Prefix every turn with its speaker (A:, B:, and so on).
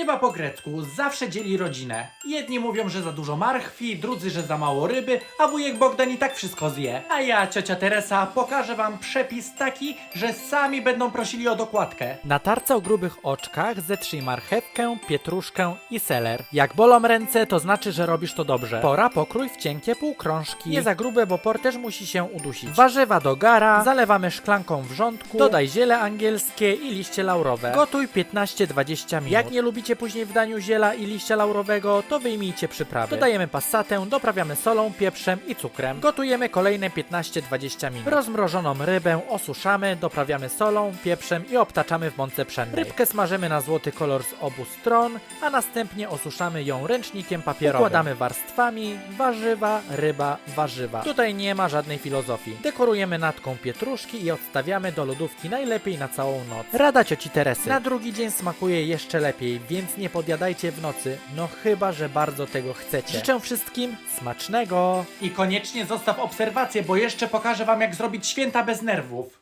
A: Ryba po grecku zawsze dzieli rodzinę. Jedni mówią, że za dużo marchwi, drudzy, że za mało ryby, a wujek Bogdan i tak wszystko zje. A ja, ciocia Teresa, pokażę wam przepis taki, że sami będą prosili o dokładkę. Na tarce o grubych oczkach zetrzyj marchewkę, pietruszkę i seler. Jak bolą ręce, to znaczy, że robisz to dobrze. Pora pokrój w cienkie półkrążki. Nie za grube, bo por też musi się udusić. Warzywa do gara, zalewamy szklanką wrzątku, dodaj ziele angielskie i liście laurowe. Gotuj 15-20 minut. Jak nie lubicie później w daniu ziela i liścia laurowego, to wyjmijcie przyprawy. Dodajemy passatę, doprawiamy solą, pieprzem i cukrem. Gotujemy kolejne 15-20 minut. Rozmrożoną rybę osuszamy, doprawiamy solą, pieprzem i obtaczamy w mące pszennej. Rybkę smażymy na złoty kolor z obu stron, a następnie osuszamy ją ręcznikiem papierowym. Układamy warstwami, warzywa, ryba, warzywa. Tutaj nie ma żadnej filozofii. Dekorujemy natką pietruszki i odstawiamy do lodówki najlepiej na całą noc. Rada cioci Teresy. Na drugi dzień smakuje jeszcze lepiej, więc nie podjadajcie w nocy. No chyba, że bardzo tego chcecie. Życzę wszystkim smacznego. I koniecznie zostaw obserwację, bo jeszcze pokażę wam jak zrobić święta bez nerwów.